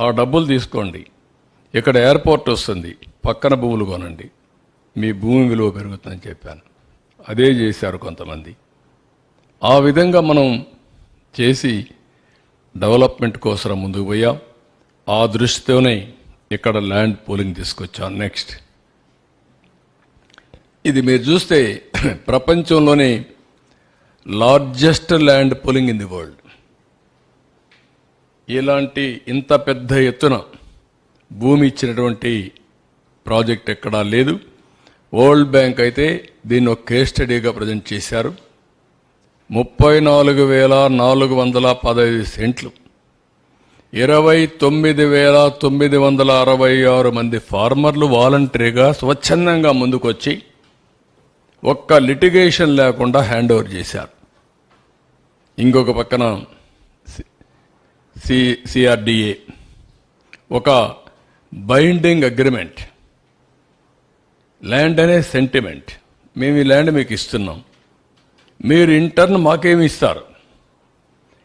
ఆ డబ్బులు తీసుకోండి. ఇక్కడ ఎయిర్పోర్ట్ వస్తుంది. పక్కన భూములు కొనండి. మీ భూమి విలువ పెరుగుతుందని చెప్పాను. అదే చేశారు కొంతమంది. ఆ విధంగా మనం చేసి డెవలప్మెంట్ కోసం ముందుకు పోయాం. ఆ దృష్టితోనే ఇక్కడ ల్యాండ్ పూలింగ్ తీసుకొచ్చాం. నెక్స్ట్. ఇది మీరు చూస్తే ప్రపంచంలోనే largest land pooling in the world. ఇలాంటి ఇంత పెద్ద ఎత్తున భూమి ఇచ్చినటువంటి ప్రాజెక్ట్ ఎక్కడా లేదు. వరల్డ్ బ్యాంక్ అయితే దీన్ని ఒక కేస్ స్టడీగా ప్రజెంట్ చేశారు. ముప్పై నాలుగు వేల నాలుగు వందల పదహైదు సెంట్లు ఇరవై తొమ్మిది వేల తొమ్మిది వందల అరవై ఆరు మంది ఫార్మర్లు వాలంటరీగా స్వచ్ఛందంగా ముందుకొచ్చి ఒక్క లిటిగేషన్ లేకుండా హ్యాండ్ ఓవర్ చేశారు. ఇంకొక పక్కన సి సిఆర్డిఏ. ఒక బైండింగ్ అగ్రిమెంట్. ల్యాండ్ అనే సెంటిమెంట్. మేము ఈ ల్యాండ్ మీకు ఇస్తున్నాం. మీరు ఇంటర్న్ మాకేమి ఇస్తారు?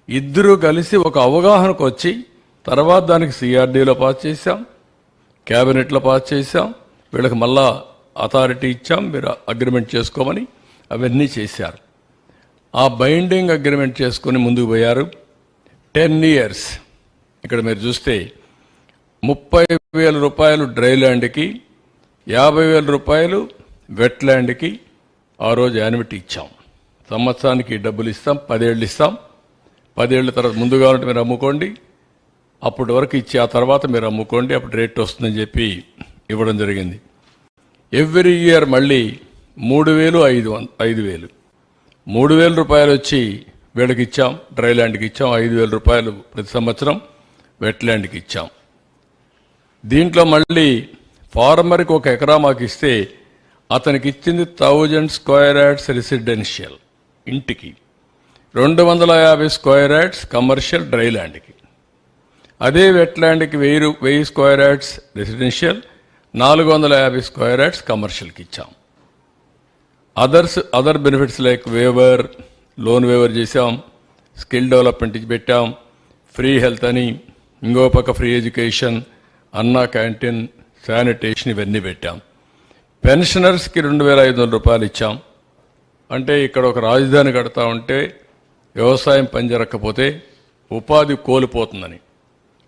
ఇద్దరు కలిసి ఒక అవగాహనకు వచ్చి తర్వాత దానికి సిఆర్డీలో పాస్ చేశాం క్యాబినెట్లో పాస్ చేశాం వీళ్ళకి మళ్ళా అథారిటీ ఇచ్చాం మీరు అగ్రిమెంట్ చేసుకోమని అవన్నీ చేశారు. ఆ బైండింగ్ అగ్రిమెంట్ చేసుకొని ముందుకు పోయారు. Ten years. ఇక్కడ మీరు చూస్తే ముప్పై వేల రూపాయలు డ్రై ల్యాండ్కి యాభై వేల రూపాయలు వెట్ ల్యాండ్కి ఆ రోజు యానిమిటీ ఇచ్చాం. సంవత్సరానికి డబ్బులు ఇస్తాం పదేళ్ళు ఇస్తాం. పదేళ్ళ తర్వాత ముందు కావాలంటే మీరు అమ్ముకోండి. అప్పటి వరకు ఇచ్చి ఆ తర్వాత మీరు అమ్ముకోండి అప్పుడు రేట్ వస్తుందని చెప్పి ఇవ్వడం జరిగింది. ఎవ్రీ ఇయర్ మళ్ళీ మూడు వేలు ఐదు వం- ఐదు వేలు. మూడు వేల రూపాయలు వచ్చి వీళ్ళకి ఇచ్చాం డ్రై ల్యాండ్కి ఇచ్చాం ఐదు వేల రూపాయలు ప్రతి సంవత్సరం వెట్ ల్యాండ్కి ఇచ్చాం. దీంట్లో మళ్ళీ ఫార్మర్కి ఒక ఎకరా మాకు ఇస్తే అతనికి ఇచ్చింది థౌజండ్ స్క్వేర్ యాడ్స్ రెసిడెన్షియల్ ఇంటికి రెండు వందల యాభై స్క్వేర్ యాడ్స్ కమర్షియల్ డ్రై ల్యాండ్కి. అదే వెట్ ల్యాండ్కి వెయ్యి రూ- వెయ్యి స్క్వేర్ యాడ్స్ రెసిడెన్షియల్ నాలుగు వందల యాభై స్క్వేర్ యాడ్స్ కమర్షియల్కి ఇచ్చాం. Others other benefits like waiver loan waiver చేసాం స్కిల్ డెవలప్మెంట్ పెట్టాం ఫ్రీ హెల్త్ అని ఇంకో పక్క free education Anna canteen sanitation ఇవన్నీ పెట్టాం. పెన్షనర్స్కి రెండు వేల ఐదు వందల రూపాయలు ఇచ్చాం. అంటే ఇక్కడ ఒక రాజధాని కడతా ఉంటే వ్యవసాయం పనిజరక్కపోతే ఉపాధి కోల్పోతుందని.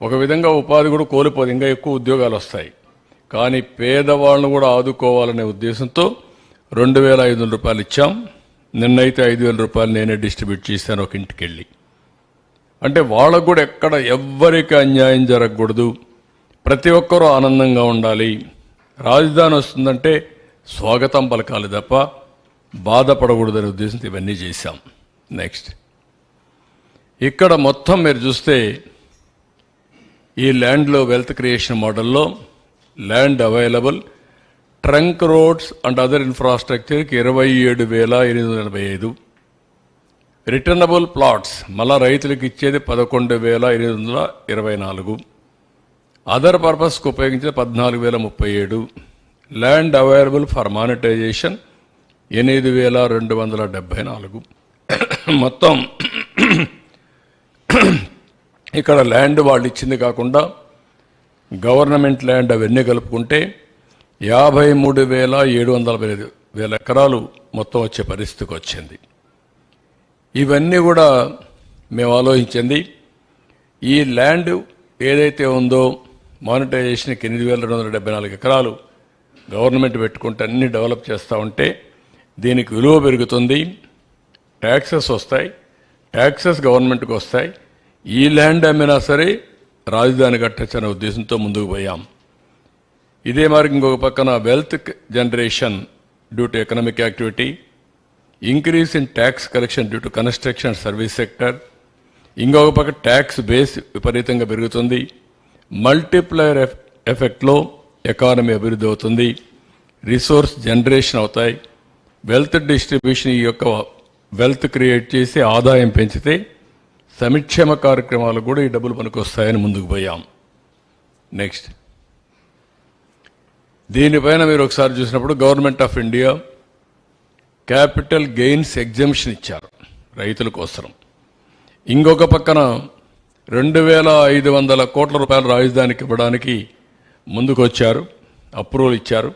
ఒక విధంగా ఉపాధి కూడా కోల్పోదు ఇంకా ఎక్కువ ఉద్యోగాలు వస్తాయి. కానీ పేదవాళ్ళను కూడా ఆదుకోవాలనే ఉద్దేశంతో రెండు వేల ఐదు వందల రూపాయలు ఇచ్చాం. నిన్నైతే ఐదు వేల రూపాయలు నేనే డిస్ట్రిబ్యూట్ చేశాను ఒక ఇంటికి వెళ్ళి అంటే వాళ్ళకు కూడా ఎక్కడ ఎవ్వరికి అన్యాయం జరగకూడదు. ప్రతి ఒక్కరూ ఆనందంగా ఉండాలి. రాజధాని వస్తుందంటే స్వాగతం పలకాలి తప్ప బాధపడకూడదనే ఉద్దేశంతో ఇవన్నీ చేశాం. నెక్స్ట్ ఇక్కడ మొత్తం మీరు చూస్తే ఈ ల్యాండ్లో వెల్త్ క్రియేషన్ మోడల్లో land available trunk roads and other ఇన్ఫ్రాస్ట్రక్చర్కి ఇరవై ఏడు వేల ఎనిమిది వందల ఎనభై ఐదు. రిటర్నబుల్ ప్లాట్స్ మళ్ళా రైతులకు ఇచ్చేది పదకొండు వేల ఎనిమిది వందల ఇరవై నాలుగు. అదర్ పర్పస్కి ఉపయోగించిన పద్నాలుగు వేల ముప్పై ఏడు. ల్యాండ్ అవైలబుల్ ఫర్ మానిటైజేషన్ ఎనిమిది వేల రెండు వందల డెబ్భై నాలుగు. మొత్తం ఇక్కడ ల్యాండ్ వాళ్ళు ఇచ్చింది కాకుండా గవర్నమెంట్ ల్యాండ్ అవన్నీ కలుపుకుంటే యాభై మూడు వేల ఏడు వందల ఐదు వేల ఎకరాలు మొత్తం వచ్చే పరిస్థితికి వచ్చింది. ఇవన్నీ కూడా మేము ఆలోచించింది. ఈ ల్యాండ్ ఏదైతే ఉందో మానిటైజేషన్కి ఎనిమిది వేల రెండు వందల డెబ్బై నాలుగు ఎకరాలు గవర్నమెంట్ పెట్టుకుంటే అన్ని డెవలప్ చేస్తూ ఉంటే దీనికి విలువ పెరుగుతుంది. ట్యాక్సెస్ వస్తాయి. ట్యాక్సెస్ గవర్నమెంట్కి వస్తాయి. ఈ ల్యాండ్ అమ్మినా సరే రాజధాని కట్టచ్చనే ఉద్దేశంతో ముందుకు పోయాం. ఇదే మరి ఇంకొక పక్కన wealth generation due to economic activity increase in tax collection due to construction service sector ఇంకొక పక్క ట్యాక్స్ బేస్ విపరీతంగా పెరుగుతుంది మల్టిప్లయర్ ఎఫ్ ఎఫెక్ట్లో ఎకానమీ అభివృద్ధి అవుతుంది రిసోర్స్ జనరేషన్ అవుతాయి వెల్త్ డిస్ట్రిబ్యూషన్ ఈ యొక్క వెల్త్ క్రియేట్ చేసి ఆదాయం పెంచితే సంక్షేమ కార్యక్రమాలు కూడా ఈ డబ్బులు మనకు వస్తాయని ముందుకు పోయాం. నెక్స్ట్ దీనిపైన మీరు ఒకసారి చూసినప్పుడు government of India capital gains exemption ఇచ్చారు రైతుల కోసం ఇంకొక పక్కన రెండు వేల ఐదు వందల కోట్ల రూపాయల రాజధానికి ఇవ్వడానికి ముందుకొచ్చారు అప్రూవల్ ఇచ్చారు.